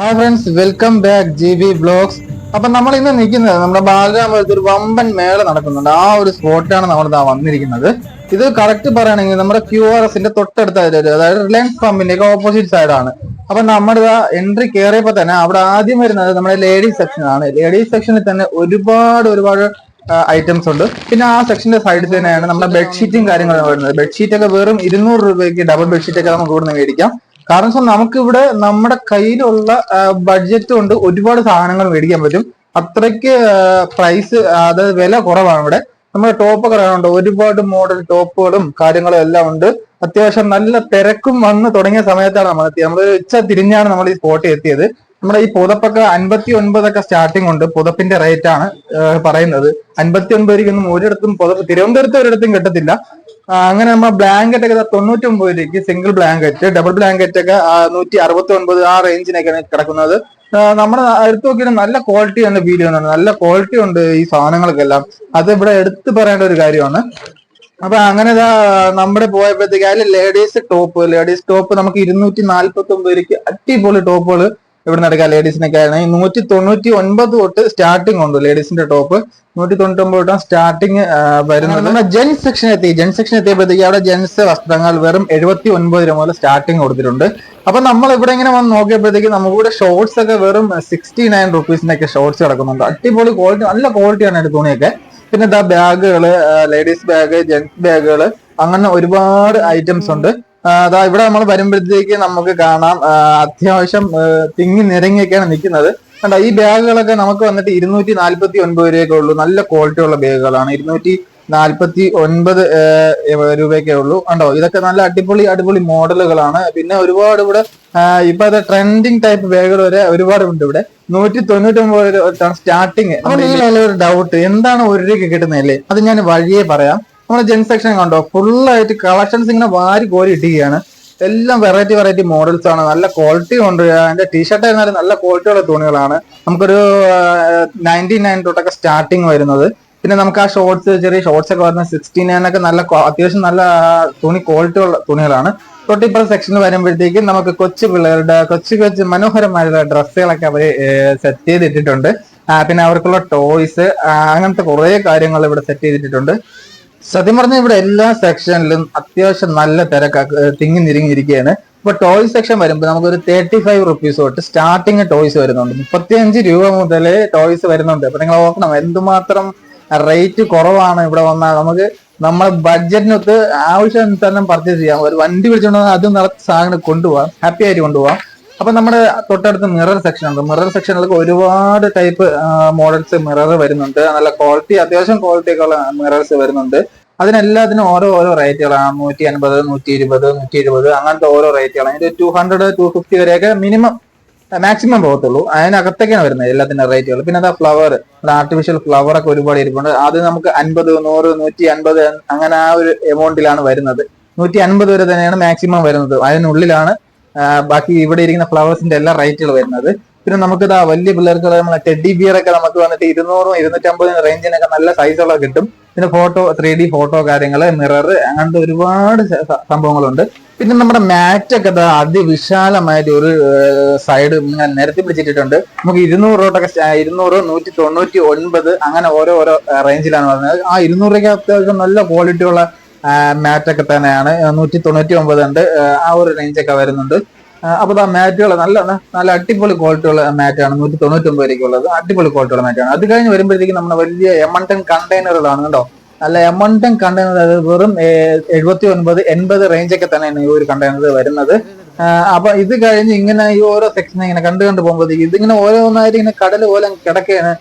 Hi friends welcome back G B blogs അപ്പൊ നമ്മൾ ഇന്ന് നിൽക്കുന്നത് നമ്മുടെ ബാലരാമപുരത്ത് ഒരു വമ്പൻ മേള നടക്കുന്നുണ്ട്. ആ ഒരു സ്പോട്ടാണ് നമ്മൾ ഇതാ വന്നിരിക്കുന്നത്. ഇത് കറക്റ്റ് പറയുകയാണെങ്കിൽ നമ്മുടെ ക്യു ആർ എസിന്റെ തൊട്ടടുത്തായിട്ട് അതായത് റിലയൻസ് പമ്പിന്റെ ഒക്കെ ഓപ്പോസിറ്റ് സൈഡാണ് അപ്പൊ നമ്മുടെ ഇതാ എൻട്രി കയറിയപ്പോ തന്നെ അവിടെ ആദ്യം വരുന്നത് നമ്മുടെ ലേഡീസ് സെക്ഷൻ ആണ്. ലേഡീസ് സെക്ഷനിൽ തന്നെ ഒരുപാട് ഒരുപാട് ഐറ്റംസ് ഉണ്ട്. പിന്നെ ആ സെക്ഷന്റെ സൈഡിൽ തന്നെയാണ് നമ്മുടെ ബെഡ്ഷീറ്റും കാര്യങ്ങളും വരുന്നത്. ബെഡ്ഷീറ്റ് ഒക്കെ വെറും ഇരുന്നൂറ് രൂപയ്ക്ക് ഡബിൾ ബെഡ്ഷീറ്റ് ഒക്കെ നമുക്ക് ഇവിടുന്ന് മേടിക്കാം. കാരണം വെച്ചാൽ നമുക്കിവിടെ നമ്മുടെ കയ്യിലുള്ള ബഡ്ജറ്റ് കൊണ്ട് ഒരുപാട് സാധനങ്ങൾ മേടിക്കാൻ പറ്റും. അത്രയ്ക്ക് പ്രൈസ് അതായത് വില കുറവാണ് ഇവിടെ. നമ്മുടെ ടോപ്പ് കാണുന്നുണ്ട് ഒരുപാട് മോഡൽ ടോപ്പുകളും കാര്യങ്ങളും എല്ലാം ഉണ്ട്. അത്യാവശ്യം നല്ല തിരക്കും വന്ന് തുടങ്ങിയ സമയത്താണ് നമ്മൾ എത്തിയത്. നമ്മൾ ഉച്ച തിരിഞ്ഞാണ് നമ്മൾ ഈ സ്പോട്ടിൽ എത്തിയത്. നമ്മുടെ ഈ പുതപ്പൊക്കെ അൻപത്തി ഒൻപതൊക്കെ സ്റ്റാർട്ടിംഗ് ഉണ്ട്. പുതപ്പിന്റെ റേറ്റ് ആണ് പറയുന്നത്. അൻപത്തി ഒൻപത് ഒരിടത്തും പുതപ്പ് തിരുവനന്തപുരത്ത് ഒരിടത്തും കിട്ടത്തില്ല. അങ്ങനെ നമ്മൾ ബ്ലാങ്കറ്റ് ഒക്കെ തൊണ്ണൂറ്റി ഒമ്പത് രൂപയ്ക്ക് സിംഗിൾ ബ്ലാങ്കറ്റ് ഡബിൾ ബ്ലാങ്കറ്റ് ഒക്കെ നൂറ്റി അറുപത്തി ഒൻപത് ആ റേഞ്ചിനൊക്കെയാണ് കിടക്കുന്നത്. നമ്മുടെ എടുത്തു നോക്കിയാൽ നല്ല ക്വാളിറ്റി തന്നെ ഫീൽ ചെയ്യുന്നുണ്ട് നല്ല ക്വാളിറ്റി ഉണ്ട് ഈ സാധനങ്ങൾക്കെല്ലാം. അത് ഇവിടെ എടുത്തു പറയേണ്ട ഒരു കാര്യമാണ്. അപ്പൊ അങ്ങനെ നമ്മുടെ പോയപ്പോഴത്തേക്ക് അതിൽ ലേഡീസ് ടോപ്പ് ലേഡീസ് ടോപ്പ് നമുക്ക് ഇരുന്നൂറ്റി നാല്പത്തി ഒമ്പത് രൂപയ്ക്ക് അടിപൊളി ടോപ്പുകൾ ഇവിടെ നടക്കാം ലേഡീസിനൊക്കെ ആണെങ്കിൽ നൂറ്റി തൊണ്ണൂറ്റി ഒൻപത് തൊട്ട് സ്റ്റാർട്ടിംഗ് ഉണ്ട്. ലേഡീസിന്റെ ടോപ്പ് നൂറ്റി തൊണ്ണൂറ്റി ഒമ്പത് തൊട്ടാണ് സ്റ്റാർട്ടിങ് വരുന്നത് നമ്മുടെ ജെൻസ് സെക്ഷൻ എത്തി. ജെൻസ് സെക്ഷൻ എത്തിയപ്പോഴത്തേക്ക് അവിടെ ജെൻസ് വസ്ത്രങ്ങൾ വെറും എഴുപത്തി ഒൻപത് രൂപ മുതൽ സ്റ്റാർട്ടിംഗ് കൊടുത്തിട്ടുണ്ട്. അപ്പൊ നമ്മൾ ഇവിടെ ഇങ്ങനെ വന്ന് നോക്കിയപ്പോഴത്തേക്ക് നമുക്കിവിടെ ഷോർട്സ് ഒക്കെ വെറും സിക്സ്റ്റി നയൻ റുപ്പീസിനൊക്കെ ഷോർട്സ് കിടക്കുന്നുണ്ട്. അടിപൊളി ക്വാളിറ്റി നല്ല ക്വാളിറ്റിയാണ് ഈ തുണിയൊക്കെ. പിന്നെ ദാ ബാഗുകൾ ലേഡീസ് ബാഗ് ജെൻസ് ബാഗുകൾ അങ്ങനെ ഒരുപാട് ഐറ്റംസ് ഉണ്ട്. അതാ ഇവിടെ നമ്മൾ വരുമ്പോഴത്തേക്ക് നമുക്ക് കാണാം അത്യാവശ്യം തിങ്ങി നിരങ്ങിയൊക്കെയാണ് നിൽക്കുന്നത്. കണ്ടോ ഈ ബാഗുകളൊക്കെ നമുക്ക് വന്നിട്ട് ഇരുന്നൂറ്റി നാല്പത്തി ഒൻപത് രൂപയൊക്കെ ഉള്ളൂ. നല്ല ക്വാളിറ്റി ഉള്ള ബാഗുകളാണ്. ഇരുന്നൂറ്റി നാല്പത്തി ഒൻപത് രൂപയൊക്കെ ഉള്ളൂ. ഉണ്ടോ ഇതൊക്കെ നല്ല അടിപൊളി അടിപൊളി മോഡലുകളാണ്. പിന്നെ ഒരുപാട് ഇവിടെ ഇപ്പൊ അത് ട്രെൻഡിങ് ടൈപ്പ് ബാഗുകൾ വരെ ഒരുപാട് ഉണ്ട് ഇവിടെ. നൂറ്റി തൊണ്ണൂറ്റി ഒമ്പത് സ്റ്റാർട്ടിങ് ഒരു ഡൗട്ട് എന്താണ് ഒരു രൂപയ്ക്ക് കിട്ടുന്നതല്ലേ? അത് ഞാൻ വഴിയേ പറയാം. നമ്മുടെ ജെൻ സെക്ഷൻ കണ്ടോ? ഫുള്ളായിട്ട് കളക്ഷൻസ് ഇങ്ങനെ വാരി കോരി ഇട്ടിരിക്കുകയാണ്. എല്ലാം വെറൈറ്റി വെറൈറ്റി മോഡൽസ് ആണ്. നല്ല ക്വാളിറ്റി ഉണ്ട് അതിന്റെ ടീഷർട്ട് ആയിരുന്നാലും നല്ല ക്വാളിറ്റി ഉള്ള തുണികളാണ്. നമുക്കൊരു നയന്റി നയൻ തൊട്ടൊക്കെ സ്റ്റാർട്ടിങ് വരുന്നത്. പിന്നെ നമുക്ക് ആ ഷോർട്സ് ചെറിയ ഷോർട്സ് ഒക്കെ വരുന്ന സിക്സ്റ്റി നയൻ ഒക്കെ നല്ല അത്യാവശ്യം നല്ല തുണി ക്വാളിറ്റി ഉള്ള തുണികളാണ്. തൊട്ടിപ്പുറ സെക്ഷനിൽ വരുമ്പോഴത്തേക്കും നമുക്ക് കൊച്ചു പിള്ളേരുടെ കൊച്ചു കൊച്ചു മനോഹരമായുള്ള ഡ്രസ്സുകളൊക്കെ അവർ സെറ്റ് ചെയ്തിട്ടിട്ടുണ്ട്. പിന്നെ അവർക്കുള്ള ടോയ്സ് അങ്ങനത്തെ കുറേ കാര്യങ്ങൾ ഇവിടെ സെറ്റ് ചെയ്തിട്ടുണ്ട് സത്യം പറഞ്ഞാൽ ഇവിടെ എല്ലാ സെക്ഷനിലും അത്യാവശ്യം നല്ല തിരക്ക തിങ്ങി നിരിങ്ങിയിരിക്കുകയാണ് ഇപ്പൊ ടോയ് സെക്ഷൻ വരുമ്പോൾ നമുക്കൊരു തേർട്ടി ഫൈവ് റുപ്പീസ് തൊട്ട് സ്റ്റാർട്ടിങ് ടോയ്സ് വരുന്നുണ്ട്. മുപ്പത്തിയഞ്ച് രൂപ മുതൽ ടോയ്സ് വരുന്നുണ്ട്. അപ്പൊ നിങ്ങൾ ഓർക്കണം എന്തുമാത്രം റേറ്റ് കുറവാണ് ഇവിടെ വന്നാൽ നമുക്ക് നമ്മളെ ബഡ്ജറ്റിനൊത്ത് ആവശ്യാനുസരണം പർച്ചേസ് ചെയ്യാം. ഒരു വണ്ടി വിളിച്ചുകൊണ്ട് വന്നാൽ അതും നിറച്ച് സാധനം കൊണ്ടുപോകാം ഹാപ്പി ആയിട്ട് കൊണ്ടുപോകാം അപ്പൊ നമ്മുടെ തൊട്ടടുത്ത് മിറർ സെക്ഷൻ ഉണ്ട്. മിറർ സെക്ഷനിലൊക്കെ ഒരുപാട് ടൈപ്പ് മോഡൽസ് മിറർ വരുന്നുണ്ട്. നല്ല ക്വാളിറ്റി അത്യാവശ്യം ക്വാളിറ്റി ഒക്കെ ഉള്ള മിറേഴ്സ് വരുന്നുണ്ട്. അതിനെല്ലാത്തിനും ഓരോ ഓരോ റേറ്റുകളാണ് നൂറ്റി അൻപത് നൂറ്റി ഇരുപത് നൂറ്റി ഇരുപത് അങ്ങനത്തെ ഓരോ റേറ്റുകളാണ് ഇതിന്റെ ടു ഹൺഡ്രഡ് ടു ഫിഫ്റ്റി വരെയൊക്കെ മിനിമം മാക്സിമം പോകത്തുള്ളൂ. അതിനകത്തേക്കാണ് വരുന്നത് എല്ലാത്തിന്റെ റേറ്റുകൾ പിന്നെ അതാ ഫ്ലവർ ആർട്ടിഫിഷ്യൽ ഫ്ലവർ ഒക്കെ ഒരുപാട് ഇരിപ്പുണ്ട്. അത് നമുക്ക് അൻപത് നൂറ് നൂറ്റി അൻപത് അങ്ങനെ ആ ഒരു എമൗണ്ടിലാണ് വരുന്നത്. നൂറ്റി അൻപത് വരെ തന്നെയാണ് മാക്സിമം വരുന്നത്. അതിനുള്ളിലാണ് ബാക്കി ഇവിടെ ഇരിക്കുന്ന ഫ്ലവേഴ്സിന്റെ എല്ലാ റേറ്റുകൾ വരുന്നത്. പിന്നെ നമുക്ക് ഇതാ വലിയ പിള്ളേർക്ക് നമ്മളെ ടെഡി ബിയർ ഒക്കെ നമുക്ക് വന്നിട്ട് ഇരുന്നൂറും ഇരുന്നൂറ്റമ്പതും റേഞ്ചിനൊക്കെ നല്ല സൈസുള്ള കിട്ടും. പിന്നെ ഫോട്ടോ ത്രീ ഡി ഫോട്ടോ കാര്യങ്ങൾ മിറർ അങ്ങനത്തെ ഒരുപാട് സംഭവങ്ങളുണ്ട്. പിന്നെ നമ്മുടെ മാറ്റ് ഒക്കെ അതിവിശാലമായിട്ട് ഒരു സൈഡ് ഇങ്ങനെ നിരത്തി പിടിച്ചിട്ടുണ്ട് നമുക്ക് ഇരുന്നൂറ് രൂപയൊക്കെ ഇരുന്നൂറ് നൂറ്റി തൊണ്ണൂറ്റി ഒൻപത് അങ്ങനെ ഓരോ ഓരോ റേഞ്ചിലാണ് പറഞ്ഞത് ആ ഇരുന്നൂറ് രൂപയ്ക്ക് അത്യാവശ്യം നല്ല ക്വാളിറ്റി ഉള്ള മാറ്റ് ഒക്കെ തന്നെയാണ്. നൂറ്റി തൊണ്ണൂറ്റി ഒമ്പത് ഉണ്ട് ആ ഒരു റേഞ്ചൊക്കെ വരുന്നുണ്ട്. അപ്പോൾ അപ്പൊ ആ മാറ്റുകൾ നല്ല നല്ല അടിപൊളി ക്വാളിറ്റി ഉള്ള മാറ്റാണ്. നൂറ്റി തൊണ്ണൂറ്റി ഒമ്പത് രൂപയ്ക്ക് ഉള്ളത് അടിപൊളി ക്വാളിറ്റി ഉള്ള മാറ്റാണ്. അത് കഴിഞ്ഞ് വരുമ്പോഴത്തേക്കും നമ്മുടെ വലിയ എമണ്ടൻ കണ്ടെയ്നറുകളാണ് കേട്ടോ. നല്ല എമണ്ടൻ കണ്ടെയ്നർ അത് വെറും എഴുപത്തി ഒൻപത് എൺപത് റേഞ്ചൊക്കെ തന്നെയാണ് ഈ ഒരു കണ്ടെയ്നർ വരുന്നത്. അപ്പൊ ഇത് കഴിഞ്ഞ് ഇങ്ങനെ ഈ ഓരോ സെക്ഷൻ ഇങ്ങനെ കണ്ടു കണ്ടു പോകുമ്പോഴത്തേക്ക് ഇതിങ്ങനെ ഓരോന്നായിട്ട് ഇങ്ങനെ കടൽ പോലെ കിടക്കുകയാണ്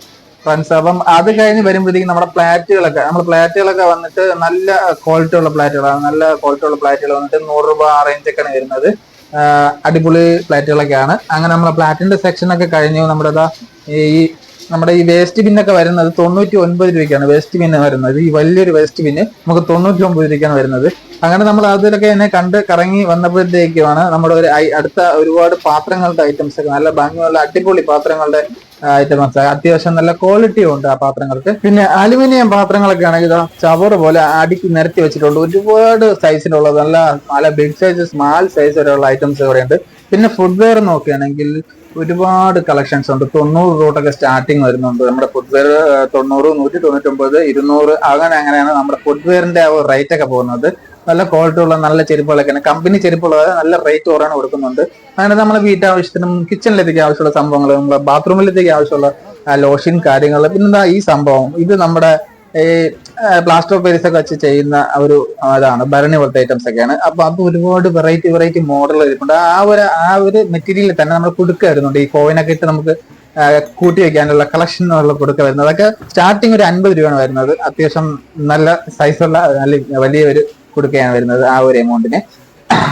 ഫ്രണ്ട്സ് അപ്പം അത് കഴിഞ്ഞ് വരുമ്പോഴത്തേക്കും നമ്മുടെ പ്ലാറ്റുകളൊക്കെ നമ്മുടെ പ്ലാറ്റുകളൊക്കെ വന്നിട്ട് നല്ല ക്വാളിറ്റി ഉള്ള പ്ലാറ്റുകളാണ് നല്ല ക്വാളിറ്റി ഉള്ള പ്ലാറ്റുകൾ വന്നിട്ട് നൂറ് രൂപ ആ റേഞ്ചൊക്കെയാണ് വരുന്നത്. അടിപൊളി പ്ലാറ്റുകളൊക്കെയാണ് അങ്ങനെ നമ്മുടെ പ്ലാറ്റിന്റെ സെക്ഷൻ ഒക്കെ കഴിഞ്ഞു. നമ്മുടെ ഈ നമ്മുടെ ഈ വേസ്റ്റ് ബിന്നൊക്കെ വരുന്നത് തൊണ്ണൂറ്റി ഒൻപത് രൂപയ്ക്കാണ് വേസ്റ്റ് ബിന്ന് വരുന്നത്. ഈ വലിയൊരു വേസ്റ്റ് ബിന്ന് നമുക്ക് തൊണ്ണൂറ്റി ഒമ്പത് രൂപയ്ക്കാണ് വരുന്നത്. അങ്ങനെ നമ്മൾ അതിലൊക്കെ എന്നെ കണ്ട് കറങ്ങി വന്നപ്പോഴത്തേക്കുമാണ് നമ്മുടെ ഒരു അടുത്ത ഒരുപാട് പാത്രങ്ങളുടെ ഐറ്റംസ് ഒക്കെ നല്ല ഭംഗിയുള്ള അടിപൊളി പാത്രങ്ങളുടെ ഐറ്റംസ് അത്യാവശ്യം നല്ല ക്വാളിറ്റിയും ഉണ്ട് ആ പാത്രങ്ങൾക്ക്. പിന്നെ അലുമിനിയം പാത്രങ്ങളൊക്കെ ആണെങ്കിൽ ഇതാ ചവർ പോലെ അടിക്ക് നിരത്തി വെച്ചിട്ടുണ്ട്. ഒരുപാട് സൈസിലുള്ള നല്ല നല്ല ബിഗ് സൈസ് സ്മാൾ സൈസ് വരെയുള്ള ഐറ്റംസ് ഇവിടെ ഉണ്ട്. പിന്നെ ഫുഡ് വെയർ നോക്കുകയാണെങ്കിൽ ഒരുപാട് കളക്ഷൻസ് ഉണ്ട്. തൊണ്ണൂറ് തൊട്ടൊക്കെ സ്റ്റാർട്ടിങ് വരുന്നുണ്ട്. നമ്മുടെ ഫുഡ്വെയർ തൊണ്ണൂറ് നൂറ്റി തൊണ്ണൂറ്റൊമ്പത് ഇരുന്നൂറ് അങ്ങനെ അങ്ങനെയാണ് നമ്മുടെ ഫുഡ്വെയറിന്റെ ആ റേറ്റ് ഒക്കെ പോകുന്നത്. നല്ല ക്വാളിറ്റി ഉള്ള നല്ല ചെരുപ്പുകളൊക്കെയാണ് കമ്പനി ചെരുപ്പുകൾ നല്ല റേറ്റ് കുറവാണ് കൊടുക്കുന്നുണ്ട്. അങ്ങനെ നമ്മളെ വീട്ടാവശ്യത്തിനും കിച്ചണിലെത്തേക്ക് ആവശ്യമുള്ള സംഭവങ്ങൾ നമ്മുടെ ബാത്റൂമിലെത്തേക്ക് ആവശ്യമുള്ള ലോഷൻ കാര്യങ്ങൾ പിന്നെന്താ ഈ സംഭവം? ഇത് നമ്മുടെ ഈ പ്ലാസ്റ്റർ ഓഫ് പേരിസ് ഒക്കെ വെച്ച് ചെയ്യുന്ന ഒരു അതാണ് ഭരണി പോലത്തെ ഐറ്റംസ് ഒക്കെയാണ് അപ്പൊ അത് ഒരുപാട് വെറൈറ്റി വെറൈറ്റി മോഡൽ ഇരിപ്പുണ്ട്. ആ ഒരു ആ ഒരു മെറ്റീരിയലിൽ തന്നെ നമ്മൾ കൊടുക്ക വരുന്നുണ്ട് ഈ കോയിനൊക്കെ ഇട്ട് നമുക്ക് കൂട്ടി വെക്കാനുള്ള കളക്ഷനുള്ള കൊടുക്ക വരുന്നത്. അതൊക്കെ സ്റ്റാർട്ടിങ് ഒരു അൻപത് രൂപയാണ് വരുന്നത്. അത്യാവശ്യം നല്ല സൈസുള്ള നല്ല വലിയ ഒരു കൊടുക്കയാണ് വരുന്നത് ആ ഒരു എമൗണ്ടിന്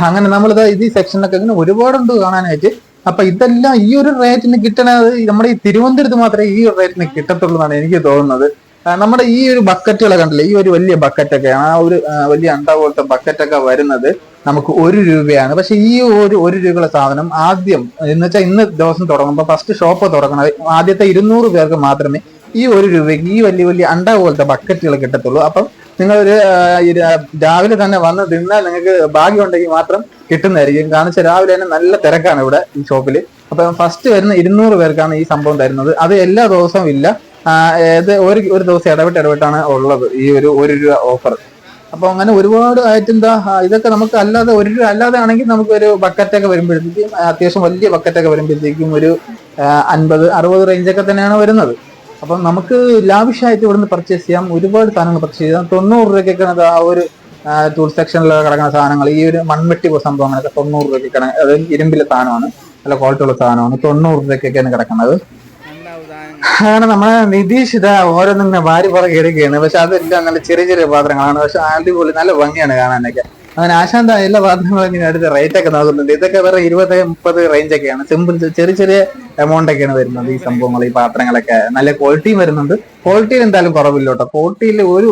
അങ്ങനെ നമ്മൾ ഇത് ഈ സെക്ഷനിലൊക്കെ ഇങ്ങനെ ഒരുപാടുണ്ട് കാണാനായിട്ട്. അപ്പൊ ഇതെല്ലാം ഈ ഒരു റേറ്റിന് കിട്ടണത് നമ്മുടെ ഈ തിരുവനന്തപുരത്ത് മാത്രമേ ഈ ഒരു റേറ്റിന് കിട്ടത്തുള്ളൂ എന്നാണ് എനിക്ക് തോന്നുന്നത്. നമ്മുടെ ഈ ഒരു ബക്കറ്റുകളെ കണ്ടില്ലേ ഈ ഒരു വലിയ ബക്കറ്റൊക്കെ ആ ഒരു വലിയ അണ്ട പോലത്തെ ബക്കറ്റൊക്കെ വരുന്നത് നമുക്ക് ഒരു രൂപയാണ്. പക്ഷെ ഈ ഒരു ഒരു രൂപയുള്ള സാധനം ആദ്യം എന്ന് വെച്ചാൽ ഇന്ന് ദിവസം തുടങ്ങുമ്പോൾ ഫസ്റ്റ് ഷോപ്പ് തുടങ്ങണത് ആദ്യത്തെ ഇരുന്നൂറ് പേർക്ക് മാത്രമേ ഈ ഒരു രൂപയ്ക്ക് ഈ വലിയ വലിയ അണ്ട പോലത്തെ ബക്കറ്റുകൾ കിട്ടത്തുള്ളൂ. അപ്പം നിങ്ങൾ ഒരു രാവിലെ തന്നെ വന്ന് തിന്നാൽ നിങ്ങൾക്ക് ഭാഗ്യം ഉണ്ടെങ്കിൽ മാത്രം കിട്ടുന്നതായിരിക്കും. കാരണം വെച്ചാൽ രാവിലെ തന്നെ നല്ല തിരക്കാണ് ഇവിടെ ഈ ഷോപ്പിൽ അപ്പൊ ഫസ്റ്റ് വരുന്ന ഇരുന്നൂറ് പേർക്കാണ് ഈ സംഭവം തരുന്നത്. അത് എല്ലാ ദിവസവും ഇല്ല. ഏത് ഒരു ഒരു ദിവസം ഇടവിട്ട് ഇടവിട്ടാണ് ഉള്ളത് ഈ ഒരു ഒരു രൂപ ഓഫർ അപ്പോൾ അങ്ങനെ ഒരുപാട് ആയിട്ട് എന്താ ഇതൊക്കെ നമുക്ക് അല്ലാതെ ഒരു അല്ലാതെ ആണെങ്കിൽ നമുക്ക് ഒരു ബക്കറ്റൊക്കെ വരുമ്പോഴത്തേക്കും അത്യാവശ്യം വലിയ ബക്കറ്റൊക്കെ വരുമ്പോഴത്തേക്കും ഒരു അൻപത് അറുപത് റേഞ്ചൊക്കെ തന്നെയാണ് വരുന്നത്. അപ്പം നമുക്ക് ലാവിഷായിട്ട് ഇവിടുന്ന് പർച്ചേസ് ചെയ്യാം. ഒരുപാട് സാധനങ്ങൾ പർച്ചേസ് ചെയ്യാം. തൊണ്ണൂറ് രൂപയ്ക്കൊക്കെ ആ ഒരു ടൂൾ സെക്ഷനിൽ കിടക്കുന്ന സാധനങ്ങൾ. ഈ ഒരു മൺവെട്ടി സംഭവങ്ങളൊക്കെ തൊണ്ണൂറ് രൂപയ്ക്ക് കിടക്കുന്നത് അത് ഇരുമ്പിലെ സാധനമാണ്. നല്ല ക്വാളിറ്റി ഉള്ള സാധനമാണ്. തൊണ്ണൂറ് രൂപയ്ക്കൊക്കെയാണ് കിടക്കുന്നത്. അങ്ങനെ നമ്മളെ നിതീഷ് ഇതാ ഓരോന്നിങ്ങനെ വാരി എടുക്കുകയാണ് പക്ഷെ അതെല്ലാം നല്ല ചെറിയ ചെറിയ പാത്രങ്ങളാണ്. പക്ഷെ അടിപൊളി നല്ല ഭംഗിയാണ് കാണാനൊക്കെ. അങ്ങനെ ആശാന്ത എല്ലാ പാത്രങ്ങളും ഇങ്ങനെ അടുത്ത് റേറ്റ് ഒക്കെ നോക്കുന്നുണ്ട്. ഇതൊക്കെ വേറെ ഇരുപത് മുപ്പത് റേഞ്ച് ഒക്കെയാണ്. സിമ്പിൾ ചെറിയ ചെറിയ എമൗണ്ട് ഒക്കെയാണ് വരുന്നത് ഈ സംഭവങ്ങൾ ഈ പാത്രങ്ങളൊക്കെ. നല്ല ക്വാളിറ്റിയും വരുന്നുണ്ട്. ക്വാളിറ്റിയിൽ എന്തായാലും കുറവില്ല കേട്ടോ. ക്വാളിറ്റിയിൽ ഒരു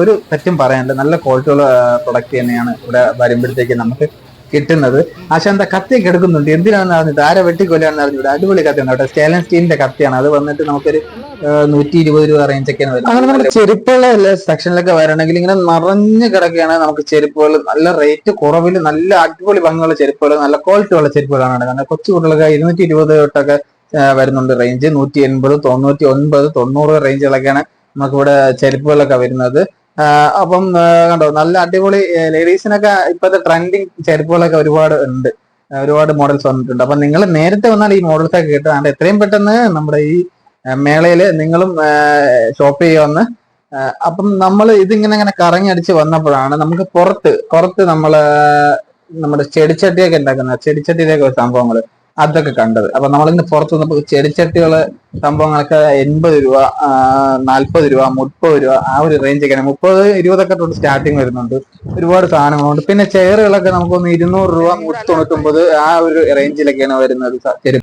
ഒരു തെറ്റും പറയാനില്ല. നല്ല ക്വാളിറ്റിയുള്ള പ്രൊഡക്റ്റ് തന്നെയാണ് ഇവിടെ വരുമ്പോഴത്തേക്ക് നമുക്ക് കിട്ടുന്നത്. ആശാന്ത കത്തിയൊക്കെ എടുക്കുന്നുണ്ട്? എന്തിനാണെന്ന് അറിഞ്ഞിട്ട് ആരെ വെട്ടിക്കൊല്ലാന്ന് അറിഞ്ഞിട്ട് അടിപൊളി കത്തിയാണ് കേട്ടോ. സ്റ്റേലൻ സ്റ്റീലിന്റെ കത്തിയാണ്. അത് വന്നിട്ട് നമുക്കൊരു നൂറ്റി ഇരുപത് രൂപ റേഞ്ച് ഒക്കെയാണ് വരുന്നത്. അങ്ങനെ നമ്മുടെ സെക്ഷനിലൊക്കെ വരണമെങ്കിൽ ഇങ്ങനെ നിറഞ്ഞു കിടക്കുകയാണ് നമുക്ക് ചെരുപ്പുകൾ. നല്ല റേറ്റ് കുറവിൽ നല്ല അടിപൊളി ഭംഗിയുള്ള ചെരുപ്പുകൾ നല്ല ക്വാളിറ്റി ഉള്ള ചെരുപ്പുകളാണ് കാരണം കൊച്ചു കുട്ടികളൊക്കെ ഇരുന്നൂറ്റി ഇരുപത് തൊട്ടൊക്കെ വരുന്നുണ്ട് റേഞ്ച് നൂറ്റി എൺപത് തൊണ്ണൂറ്റി ഒൻപത് തൊണ്ണൂറ് റേഞ്ചുകളൊക്കെയാണ് നമുക്കിവിടെ ചെരുപ്പുകളൊക്കെ വരുന്നത്. അപ്പം കണ്ടോ നല്ല അടിപൊളി ലേഡീസിനൊക്കെ ഇപ്പോഴത്തെ ട്രെൻഡിങ് ചെരുപ്പുകളൊക്കെ ഒരുപാട് ഉണ്ട്. ഒരുപാട് മോഡൽസ് വന്നിട്ടുണ്ട്. അപ്പൊ നിങ്ങൾ നേരത്തെ വന്നാൽ ഈ മോഡൽസ് ഒക്കെ കിട്ടും അതുകൊണ്ട് എത്രയും പെട്ടെന്ന് നമ്മുടെ ഈ മേളയിൽ നിങ്ങളും ഷോപ്പ് ചെയ്യുമെന്ന് അപ്പം നമ്മൾ ഇതിങ്ങനെ ഇങ്ങനെ കറങ്ങി അടിച്ച് വന്നപ്പോഴാണ് നമുക്ക് പുറത്ത് പുറത്ത് നമ്മൾ നമ്മുടെ ചെടിച്ചട്ടിയൊക്കെ ഉണ്ടാക്കുന്ന ചെടിച്ചട്ടിയിലേക്ക് സംഭവങ്ങൾ അതൊക്കെ കണ്ടത്. അപ്പൊ നമ്മളിന്ന് പുറത്ത് നിന്നപ്പോ ചെടിച്ചട്ടികൾ സംഭവങ്ങളൊക്കെ എൺപത് രൂപ നാൽപ്പത് രൂപ മുപ്പത് രൂപ ആ ഒരു റേഞ്ച് ഒക്കെയാണ്. മുപ്പത് ഇരുപതൊക്കെ തൊട്ട് സ്റ്റാർട്ടിങ് വരുന്നുണ്ട്. ഒരുപാട് സാധനങ്ങളുണ്ട്. പിന്നെ ചെയറുകളൊക്കെ നമുക്കൊന്ന് ഇരുന്നൂറ് രൂപ നൂറ്റി തൊണ്ണൂറ്റൊമ്പത് ആ ഒരു റേഞ്ചിലൊക്കെയാണ് വരുന്നത് ചെരു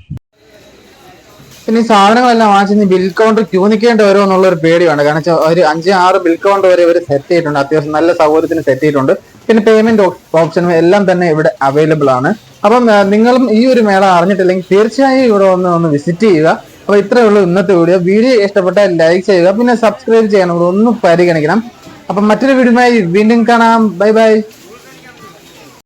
പിന്നെ ഈ സാധനങ്ങളെല്ലാം വാങ്ങിച്ച് ബിൽ കൗണ്ടർ ക്യൂ നിൽക്കേണ്ടി വരുമോ എന്നുള്ള ഒരു പേടിയാണ് കാരണം വെച്ചാൽ ഒരു അഞ്ച് ആറ് ബിൽ കൗണ്ടർ വരെ ഇവർ സെറ്റ് ചെയ്തിട്ടുണ്ട്. അത്യാവശ്യം നല്ല സൗകര്യത്തിന് സെറ്റ് ചെയ്തിട്ടുണ്ട്. പിന്നെ പേയ്മെന്റ് ഓപ്ഷനും എല്ലാം തന്നെ ഇവിടെ അവൈലബിൾ ആണ്. അപ്പം നിങ്ങളും ഈ ഒരു മേള അറിഞ്ഞിട്ടില്ലെങ്കിൽ തീർച്ചയായും ഇവിടെ ഒന്ന് ഒന്ന് വിസിറ്റ് ചെയ്യുക. അപ്പൊ ഇത്രയേ ഉള്ളൂ ഇന്നത്തെ വീഡിയോ വീഡിയോ ഇഷ്ടപ്പെട്ടാൽ ലൈക്ക് ചെയ്യുക. പിന്നെ സബ്സ്ക്രൈബ് ചെയ്യണം. ഒന്ന് പരിഗണിക്കണം. അപ്പം മറ്റൊരു വീഡിയോയുമായി വീണ്ടും കാണാം. Bye bye